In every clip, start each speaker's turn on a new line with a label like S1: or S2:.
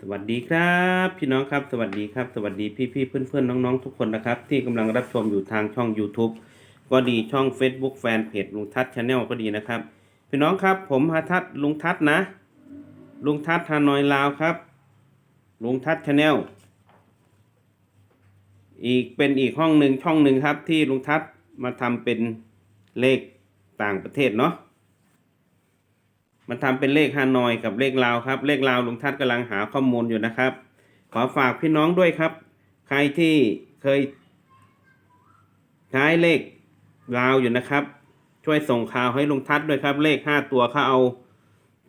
S1: สวัสดีครับ พี่น้องครับ สวัสดีครับ สวัสดีพี่พี่เพื่อนเพื่อนน้องๆ ทุกคนนะครับ ที่กำลังรับชมอยู่ทางช่อง YouTube ก็ดีช่อง Facebook แฟนเพจลุงทัศน์ชาแนลก็ดีนะครับ พี่น้องครับ ผมฮาทัศน์ลุงทัศน์นะ ลุงทัศน์ฮานอยลาวครับ ลุงทัศน์ชาแนลอีกเป็นอีกห้องหนึ่งช่องหนึ่งครับ ที่ลุงทัศน์มาทำเป็นเลขต่างประเทศเนาะ มันทำเป็นเลขฮานอยกับเลขลาวครับ เลขลาวลุงทัศน์กำลังหาข้อมูลอยู่นะครับ ขอฝากพี่น้องด้วยครับ ใครที่เคยใช้เลขลาวอยู่นะครับ ช่วยส่งข่าวให้ลุงทัศน์ด้วยครับ เลขห้าตัวเขาเอา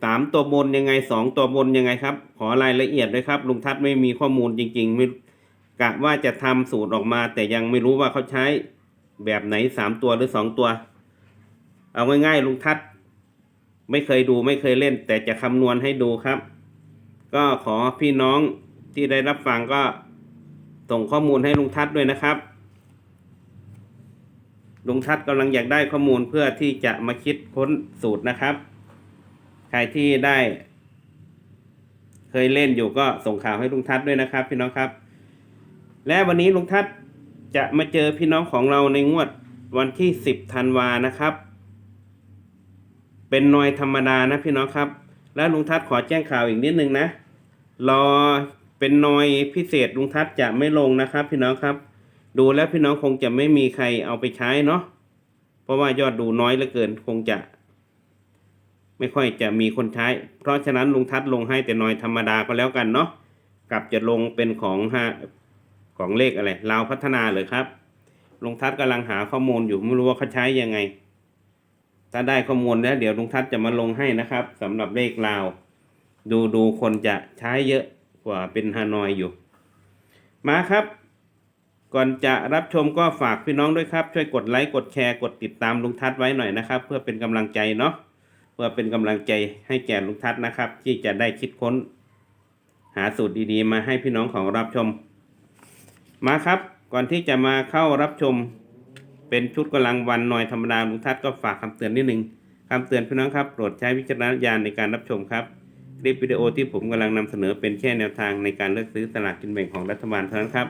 S1: สามตัวบนยังไงสองตัวบนยังไงครับ ขอรายละเอียดด้วยครับ ลุงทัศน์ไม่มีข้อมูลจริง ๆ ไม่กะว่าจะทำสูตรออกมา แต่ยังไม่รู้ว่าเขาใช้แบบไหนสามตัวหรือสองตัว เอาง่ายๆลุงทัศน์ ไม่เคยดูไม่เคยเล่น แต่จะคำนวณให้ดูครับ ก็ขอพี่น้องที่ได้รับฟังก็ส่งข้อมูลให้ลุงทัศน์ด้วยนะครับลุงทัศน์กำลังอยากได้ข้อมูลเพื่อที่จะมาคิดค้นสูตรนะครับ ใครที่ได้ เคยเล่นอยู่ก็ส่งข่าวให้ลุงทัศน์ด้วยนะครับ พี่น้องครับ และวันนี้ลุงทัศน์จะมาเจอพี่น้องของเราในงวดวันที่ 10ธันวานะครับ เป็นนอยธรรมดานะพี่น้องครับ แล้วลุงทัศน์ขอแจ้งข่าวอีกนิดนึงนะ รอเป็นนอยพิเศษลุงทัศน์จะไม่ลงนะครับ พี่น้องครับ ดูแล้วพี่น้องคงจะไม่มีใครเอาไปใช้เนาะ เพราะว่ายอดดูน้อยเหลือเกินคงจะ ไม่ค่อยจะมีคนใช้ เพราะฉะนั้นลุงทัศน์ลงให้แต่นอยธรรมดาก็แล้วกันเนาะกับจะลงเป็นของฮะของเลขอะไรลาวพัฒนาเลยครับลุงทัศน์กำลังหาข้อมูลอยู่ไม่รู้ว่าเขาใช้ยังไง ถ้าได้ข้อมูลแล้ว เดี๋ยวลุงทัศน์จะมาลงให้นะครับสำหรับเลขลาว ดูดูคนจะใช้เยอะกว่าเป็นฮานอยอยู่ มาครับ ก่อนจะรับชมก็ฝากพี่น้องด้วยครับ ช่วยกดไลค์กดแชร์กดติดตามลุงทัศน์ไว้หน่อยนะครับ เพื่อเป็นกำลังใจเนาะเพื่อเป็นกำลังใจให้แก่ลุงทัศน์นะครับ ที่จะได้คิดค้น หาสูตรดีๆ มาให้พี่น้องของรับชม มาครับ ก่อนที่จะมาเข้ารับชม เป็นชุดกำลังวันหน่อยธรรมดาลุงทัศน์ก็ฝากคำเตือนนิดนึงคำเตือนพี่น้องครับโปรดใช้วิจารณญาณในการรับชมครับคลิปวิดีโอที่ผมกำลังนำเสนอเป็นแค่แนวทางในการเลือกซื้อสลากกินแบ่งของรัฐบาลเท่านั้นครับ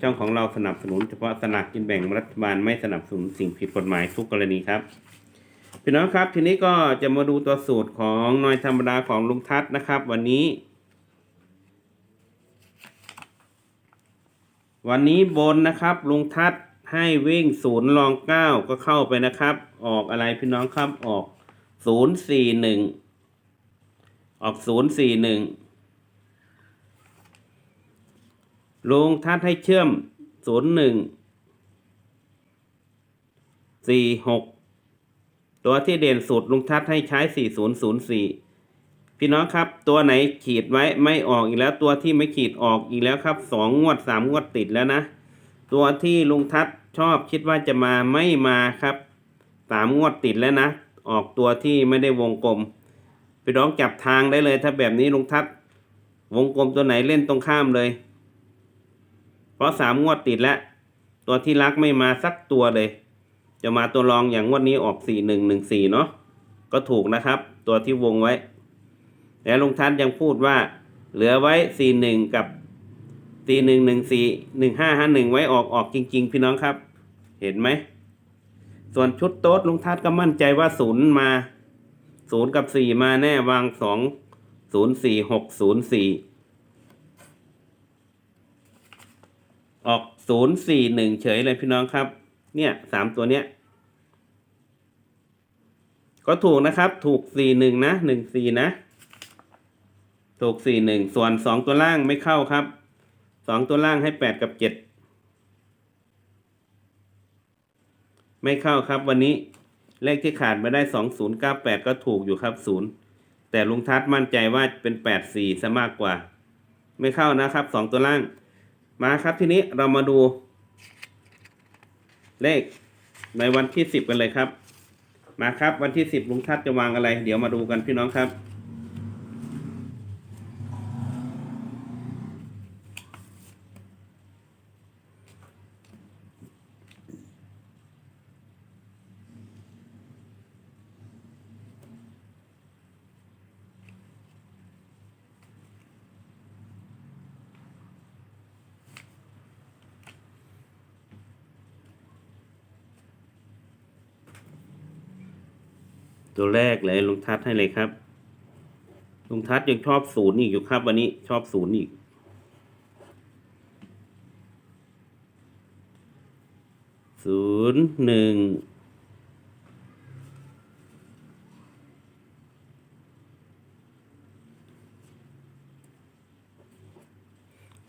S1: ช่องของเราสนับสนุนเฉพาะสลากกินแบ่งรัฐบาลไม่สนับสนุนสิ่งผิดกฎหมายทุกกรณีครับพี่น้องครับทีนี้ก็จะมาดูตัวสูตรของน่อยธรรมดาของลุงทัศน์นะครับ วันนี้ วันนี้บนนะครับลุงทัศน์ ให้วิ่งศูนย์รองเก้าก็เข้าไปนะครับ ออกอะไรพี่น้องครับออกศูนย์สี่หนึ่งออกศูนย์สี่หนึ่งลุงทัศน์ให้เชื่อมศูนย์หนึ่งสี่หกตัวที่เด่นสุดลุงทัศน์ให้ใช้สี่ศูนย์ศูนย์สี่พี่น้องครับ ตัวไหนขีดไว้ไม่ออกอีกแล้ว ตัวที่ไม่ขีดออกอีกแล้วครับสองงวดสามงวดติดแล้วนะ ตัวที่ลุงทัศน์ ชอบคิดว่าจะมาไม่มาครับสามงวดติดแล้วนะ ออกตัวที่ไม่ได้วงกลมพี่น้องจับทางได้เลยถ้าแบบนี้ลุงทัศน์วงกลมตัวไหนเล่นตรงข้ามเลย เพราะสามงวดติดแล้ว ตัวที่รักไม่มาสักตัวเลย จะมาตัวรองอย่างงวดนี้ออกสี่หนึ่งหนึ่งสี่เนาะก็ถูกนะครับ ตัวที่วงไว้ แล้วลุงทัศน์ยังพูดว่า เหลือไว้สี่หนึ่งกับ สี่หนึ่งหนึ่งสี่หนึ่งห้าห้าหนึ่งไว้ออกออกจริง ๆ พี่น้องครับ เห็นไหม ส่วนชุดโต๊ดลุงทัศก็มั่นใจว่าศูนย์มาศูนย์กับสี่มาแน่วางสองศูนย์สี่หกศูนย์สี่ออกศูนย์สี่หนึ่งเฉยเลยพี่น้องครับ เนี่ยสามตัวเนี้ย ก็ถูกนะครับ ถูกสี่หนึ่งนะหนึ่งสี่นะ ถูกสี่หนึ่งส่วนสองตัวล่างไม่เข้าครับ สองตัวล่างให้แปดกับเจ็ดไม่เข้าครับวันนี้เลขที่ขาดไม่ได้สองศูนย์เก้าแปดก็ถูกอยู่ครับศูนย์แต่ลุงทัศมั่นใจว่าเป็นแปดสี่ซะมากกว่า ไม่เข้านะครับสองตัวล่าง มาครับทีนี้เรามาดู เลขในวันที่สิบกันเลยครับ มาครับวันที่สิบลุงทัศจะวางอะไร เดี๋ยวมาดูกันพี่น้องครับ ตัวแรกเลยลุงทัศน์ให้เลยครับลุงทัศน์ยังชอบศูนย์อีกอยู่ครับ วันนี้ชอบศูนย์อีก ศูนย์หนึ่ง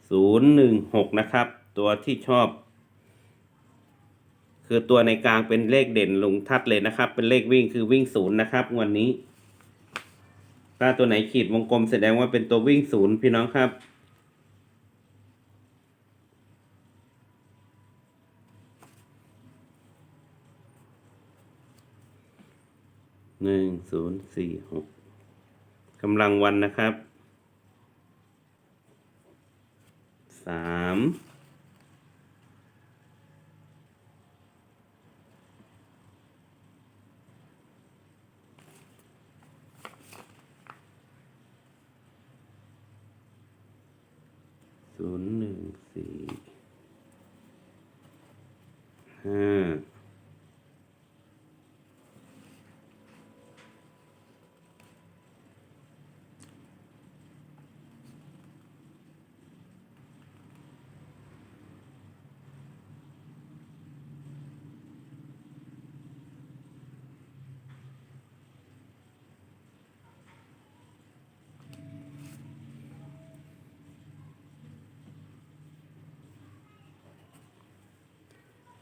S1: ศูนย์หนึ่งหกนะครับ ตัวที่ชอบ คือตัวในกลางเป็นเลขเด่นลุงทัดเลยนะครับ เป็นเลขวิ่งคือวิ่งศูนย์นะครับวันนี้ ถ้าตัวไหนขีดวงกลมแสดงว่าเป็นตัววิ่งศูนย์พี่น้องครับ หนึ่งศูนย์สี่หกกำลังวันนะครับ สาม ศูนย์หนึ่งสี่ห้า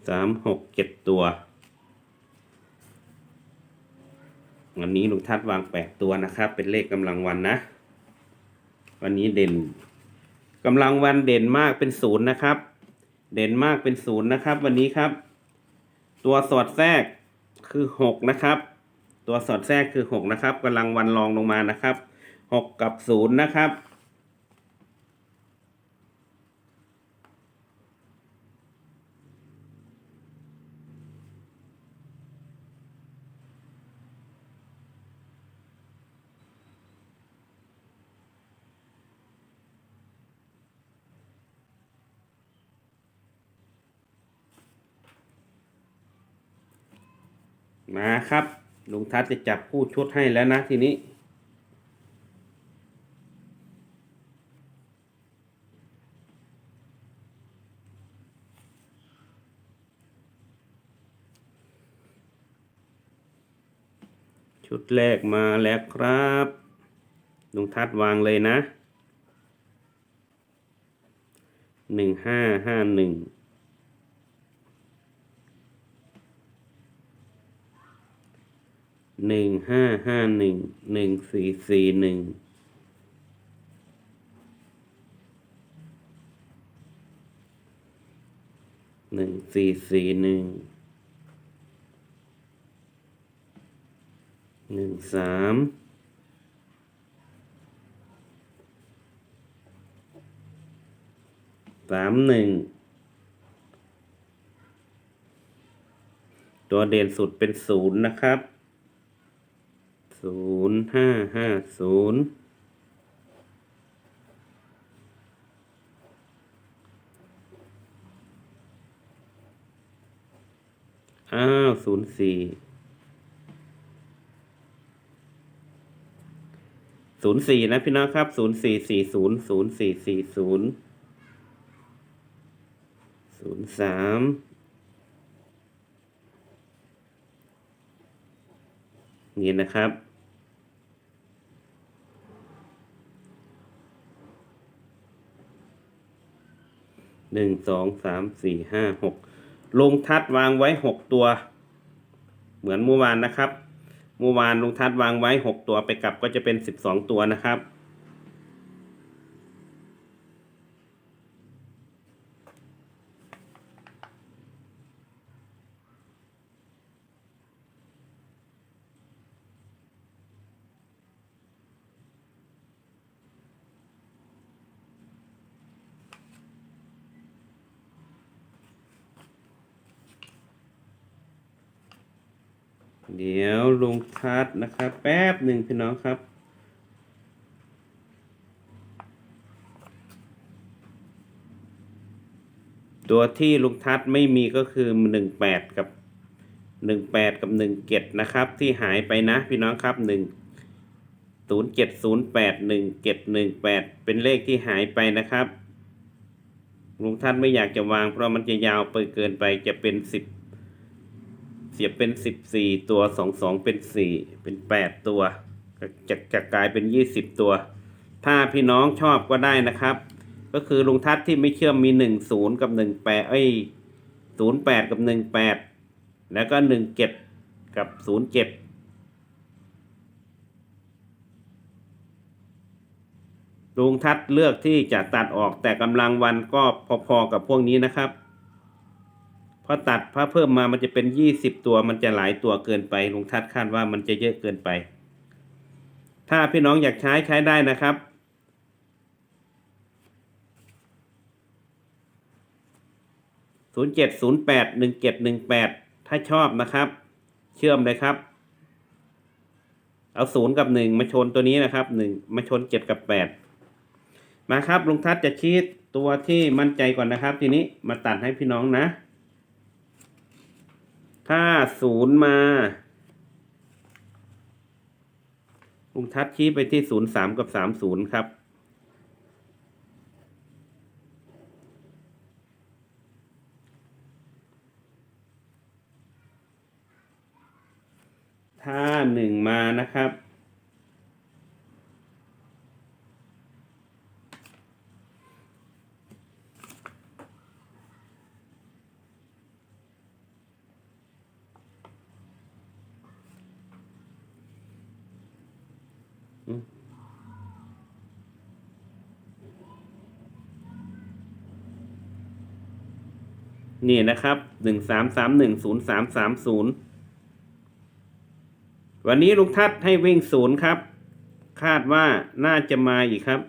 S1: สามหกเจ็ดตัว วันนี้ลุงทัดวางแปดตัวนะครับ เป็นเลขกำลังวันนะ วันนี้เด่นกำลังวันเด่นมากเป็นศูนย์นะครับ เด่นมากเป็นศูนย์นะครับ วันนี้ครับ ตัวสอดแทรกคือหกนะครับ ตัวสอดแทรกคือหกนะครับกำลังวันรองลงมานะครับหกกับศูนย์นะครับ มาครับลุงทัศจะจับคู่ชุดให้แล้วนะทีนี้ ชุดแรกมาแล้วครับลุงทัศวางเลยนะหนึ่งห้าห้าหนึ่ง หนึ่งห้าห้าหนึ่งหนึ่งสี่สี่หนึ่งหนึ่งสี่สี่หนึ่งหนึ่งสามสามหนึ่งตัวเด่นสุดเป็นศูนย์นะครับ ศูนย์ห้าห้าศูนย์อ้าวศูนย์สี่ศูนย์สี่นะพี่น้องครับศูนย์สี่สี่ศูนย์ศูนย์สี่สี่ศูนย์ศูนย์สามนี่นะครับ หนึ่งสองสามสี่ห้าหกลงทัดวางไว้หกตัว เหมือนเมื่อวานนะครับ เมื่อวานลงทัดวางไว้หกตัวไปกลับก็จะเป็นสิบสองตัวนะครับ เดี๋ยว ลงทัดนะครับ แป๊บหนึ่งพี่น้องครับ ตัวที่ลุงทัศน์ไม่มีก็คือหนึ่งแปดกับหนึ่งแปดกับหนึ่งเจ็ดนะครับ ที่หายไปนะพี่น้องครับหนึ่งศูนย์เจ็ดศูนย์แปดหนึ่งเจ็ดหนึ่งแปดเป็นเลขที่หายไปนะครับลุงท่านไม่อยากจะวางเพราะมันจะยาวไปเกินไปจะเป็นสิบ เสียบเป็นสิบสี่ตัวสองสองเป็นสี่เป็นแปดตัวจะจะกลายเป็นยี่สิบตัว ถ้าพี่น้องชอบก็ได้นะครับ ก็คือลุงทัศน์ที่ไม่เชื่อมมีหนึ่งศูนย์กับหนึ่งแปดเอ้ยศูนย์แปดกับหนึ่งแปดแล้วก็หนึ่งเจ็ดกับศูนย์เจ็ดลุงทัศน์เลือกที่จะตัดออกแต่กำลังวันก็พอๆกับพวกนี้นะครับ อตัดพอเพิ่มมามันจะเป็นยี่สิบตัว มันจะหลายตัวเกินไปลุงทัศน์คาดว่ามันจะเยอะเกินไป ถ้าพี่น้องอยากใช้ใช้ได้นะครับศูนย์เจ็ดศูนย์แปดหนึ่งเจ็ดหนึ่งแปดถ้าชอบนะครับ เชื่อมเลยครับ เอาศูนย์กับหนึ่งมาชนตัวนี้นะครับหนึ่งมาชนเจ็ดกับแปดมาครับลุงทัศจะชี้ตัวที่มั่นใจก่อนนะครับ ทีนี้มาตัดให้พี่น้องนะ ถ้าศูนย์มา ลุงทัดชี้ไปที่ศูนย์สามกับสามศูนย์ครับ ถ้าหนึ่งมานะครับ นี่นะครับหนึ่งสามสามหนึ่งศูนย์สามสามศูนย์วันนี้ลุงทัศน์ให้วิ่งศูนย์ครับ คาดว่าน่าจะมาอีกครับ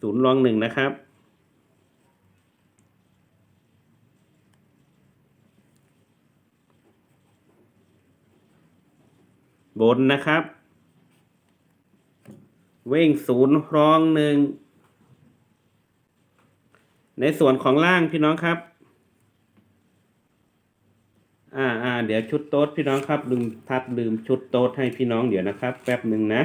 S1: ศูนย์รองหนึ่งนะครับ บนนะครับ เวิ่งศูนย์ร้องหนึ่ง ในส่วนของล่างพี่น้องครับ อ่าอ่าเดี๋ยวชุดโต๊ดพี่น้องครับ ลืมทัดลืมชุดโต๊ดให้พี่น้องเดี๋ยวนะครับ แป๊บหนึ่งนะ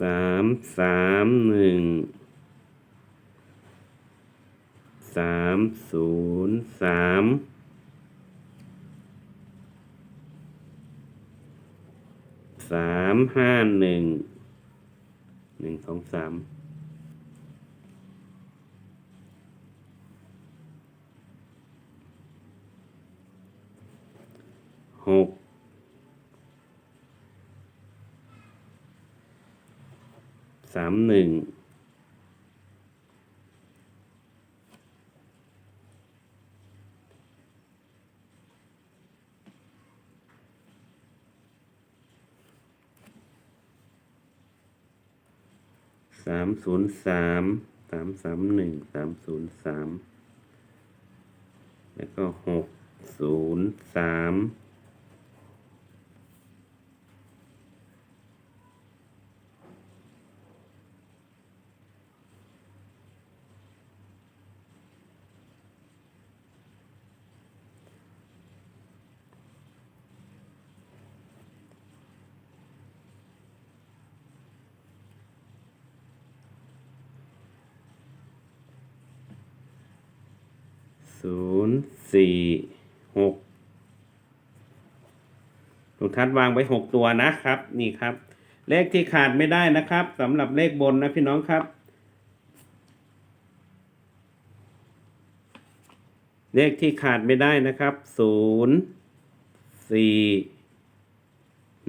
S1: สามสามหนึ่งสามศูนย์สามสามห้าหนึ่งหนึ่งสองสามหก สามหนึ่งสามศูนย์สามสามสามหนึ่งสามศูนย์สามแล้วก็หกศูนย์สาม ศูนย์สี่หกลุงทัดวางไว้หกตัวนะครับ นี่ครับ เลขที่ขาดไม่ได้นะครับสำหรับเลขบนนะพี่น้องครับ เลขที่ขาดไม่ได้นะครับศูนย์สี่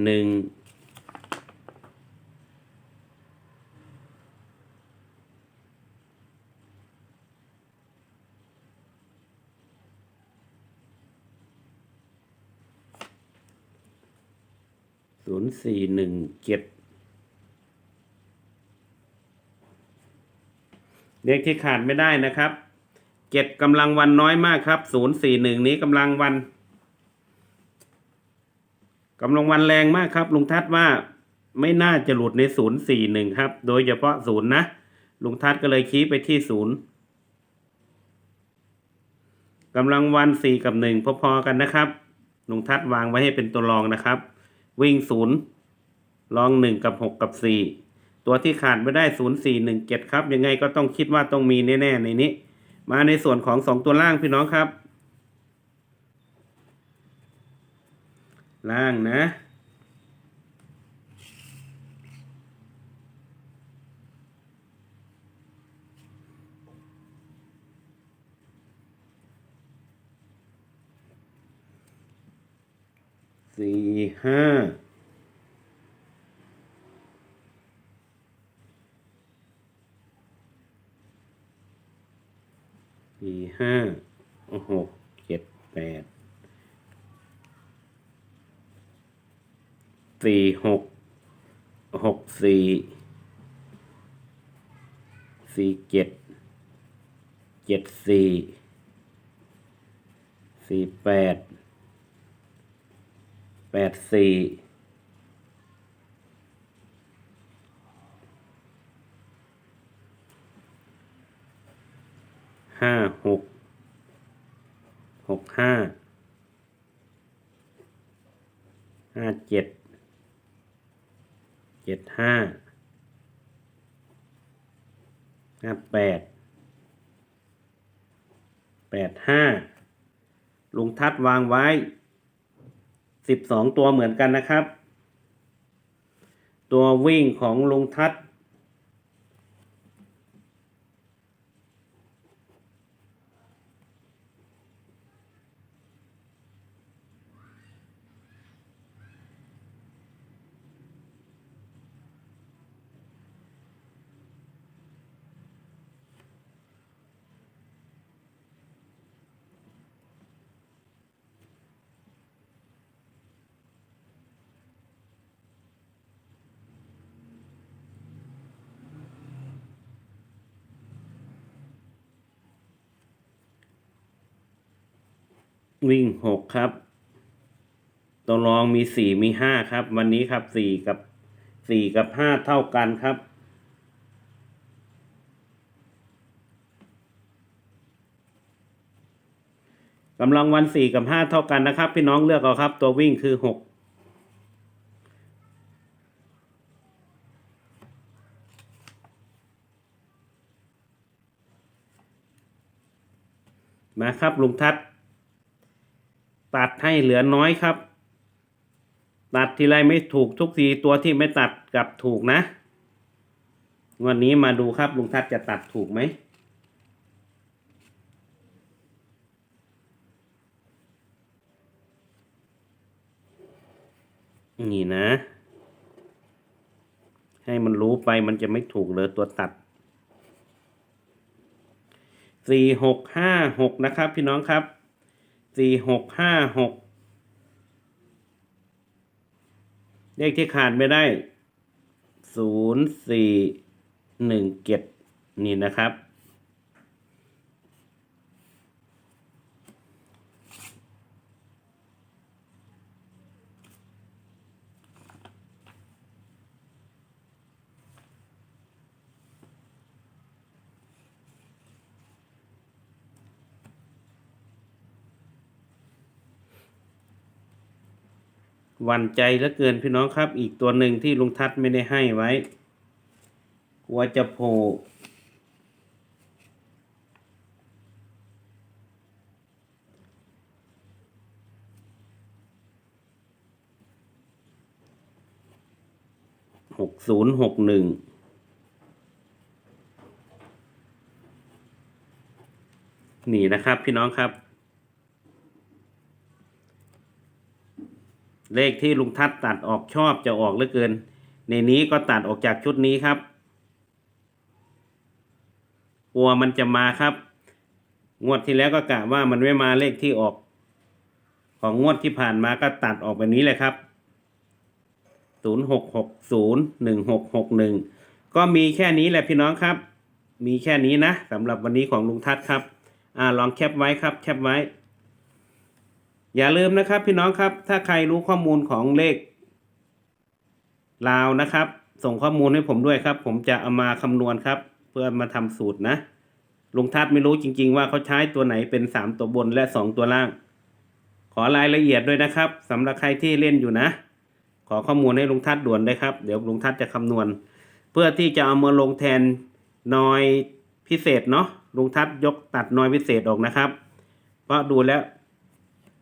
S1: หนึ่ง ศูนย์สี่หนึ่งเจ็ดเลขที่ขาดไม่ได้นะครับเจ็ดกำลังวันน้อยมากครับศูนย์สี่หนึ่งนี้กำลังวันกำลังวันแรงมากครับ ลุงทัศน์ว่าไม่น่าจะหลุดในศูนย์สี่หนึ่งครับ โดยเฉพาะศูนย์นะ ลุงทัศน์ก็เลยชี้ไปที่ศูนย์กำลังวันสี่กับหนึ่งพอๆกันนะครับ ลุงทัศน์วางไว้ให้เป็นตัวรองนะครับ วิ่งศูนย์ลองหนึ่งกับหกกับสี่ตัวที่ขาดไม่ได้ศูนย์สี่หนึ่งเจ็ดครับ ยังไงก็ต้องคิดว่าต้องมีแน่ๆในนี้ มาในส่วนของสองตัวล่างพี่น้องครับ ล่างนะ สี่ห้าสี่ห้าหกเจ็ดแปดสี่หกหกสี่สี่เจ็ดเจ็ดสี่สี่แปด แปดสี่ห้าหกหกห้าห้าเจ็ดเจ็ดห้าห้าแปดแปดห้าลุงทัดวางไว้ สิบสองตัวเหมือนกันนะครับ ตัววิ่งของลุงทัด วิ่งหกครับ ตัวรองมีสี่มีห้าครับ วันนี้ครับสี่กับสี่กับห้าเท่ากันครับ กำลังวันสี่กับห้าเท่ากันนะครับ พี่น้องเลือกเอาครับ ตัววิ่งคือหกมาครับลุงทัศน์ ตัดให้เหลือน้อยครับ ตัดทีไรไม่ถูกทุกทีตัวที่ไม่ตัดกลับถูกนะวันนี้มาดูครับลุงทัศจะตัดถูกไหมนี่นะ ให้มันรู้ไปมันจะไม่ถูกเลยตัวตัดสี่หกห้าหกนะครับพี่น้องครับ สี่หกห้าหกเลขที่ขาดไม่ได้ศูนย์สี่หนึ่งเจ็ดนี่นะครับ วันใจแลือเกินพี่น้องครับ อีกตัวหนึ่งที่ลุงทัศน์ไม่ได้ให้ไว้ กลัวจะโผล่หกศูนย์หกหนึ่งนี่นะครับพี่น้องครับ เลขที่ลุงทัศน์ตัดออกชอบจะออกเหลือเกิน ในนี้ก็ตัดออกจากชุดนี้ครับกลัวมันจะมาครับ งวดที่แล้วก็กะว่ามันไม่มาเลขที่ออก ของงวดที่ผ่านมาก็ตัดออกแบบนี้เลยครับศูนย์หกหกศูนย์หนึ่งหกหกหนึ่งก็มีแค่นี้แหละพี่น้องครับ มีแค่นี้นะสำหรับวันนี้ของลุงทัศน์ครับ อ่าลองแคปไว้ครับ แคปไว้ อย่าลืมนะครับพี่น้องครับ ถ้าใครรู้ข้อมูลของเลขลาวนะครับ ส่งข้อมูลให้ผมด้วยครับ ผมจะเอามาคำนวณครับ เพื่อมาทำสูตรนะลุงทัศน์ไม่รู้จริง ๆ ว่าเขาใช้ตัวไหนเป็นสามตัวบนและสองตัวล่าง ขอรายละเอียดด้วยนะครับสำหรับใครที่เล่นอยู่นะ ขอข้อมูลให้ลุงทัศน์ด่วนได้ครับ เดี๋ยวลุงทัศน์จะคำนวณ เพื่อที่จะเอามาลงแทนนอยพิเศษเนาะลุงทัศน์ยกตัดนอยพิเศษออกนะครับ เพราะดูแล้ว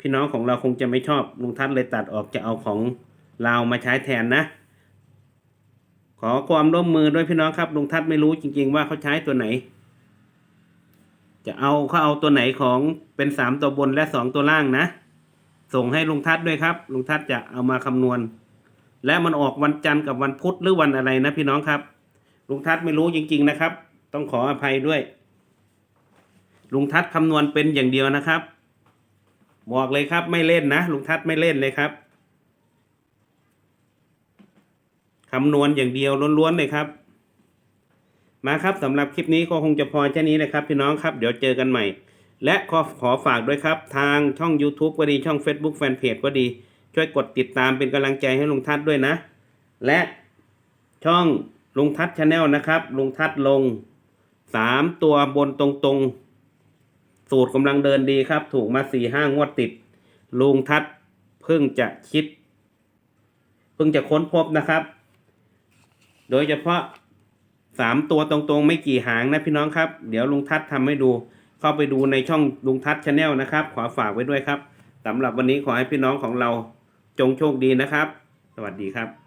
S1: พี่น้องของเราคงจะไม่ชอบลุงทัศน์เลยตัดออกจะเอาของเรามาใช้แทนนะ ขอความร่วมมือด้วยพี่น้องครับลุงทัศน์ไม่รู้จริง ๆ ว่าเขาใช้ตัวไหน จะเอาเขาเอาตัวไหนของเป็นสามตัวบนและสองตัวล่างนะ ส่งให้ลุงทัศน์ด้วยครับลุงทัศน์จะเอามาคำนวณ และมันออกวันจันทร์กับวันพุธหรือวันอะไรนะพี่น้องครับลุงทัศน์ไม่รู้จริง ๆนะครับ ต้องขออภัยด้วย ลุงทัศน์คำนวณเป็นอย่างเดียวนะครับ บอกเลยครับไม่เล่นนะลุงทัศน์ไม่เล่นเลยครับคำนวณอย่างเดียวล้วนๆเลยครับ มาครับสำหรับคลิปนี้ก็คงจะพอแค่นี้นะครับพี่น้องครับเดี๋ยวเจอกันใหม่ และขอขอฝากด้วยครับ ทางช่อง YouTube ก็ดีช่อง Facebook Fanpage ก็ดี ช่วยกดติดตามเป็นกำลังใจให้ลุงทัศน์ด้วยนะ และช่องลุงทัศน์ชาแนลนะครับลุงทัศน์ลงสามตัวบนตรงๆ สูตรกำลังเดินดีครับ ถูกมาสี่ห้างวดติด ลุงทัศเพิ่งจะคิด เพิ่งจะค้นพบนะครับ โดยเฉพาะสามตัวตรงๆ ไม่กี่หางนะพี่น้องครับ เดี๋ยวลุงทัศทำให้ดู เข้าไปดูในช่องลุงทัศชาแนลนะครับ ขอฝากไว้ด้วยครับสำหรับวันนี้ขอให้พี่น้องของเราจงโชคดีนะครับ สวัสดีครับ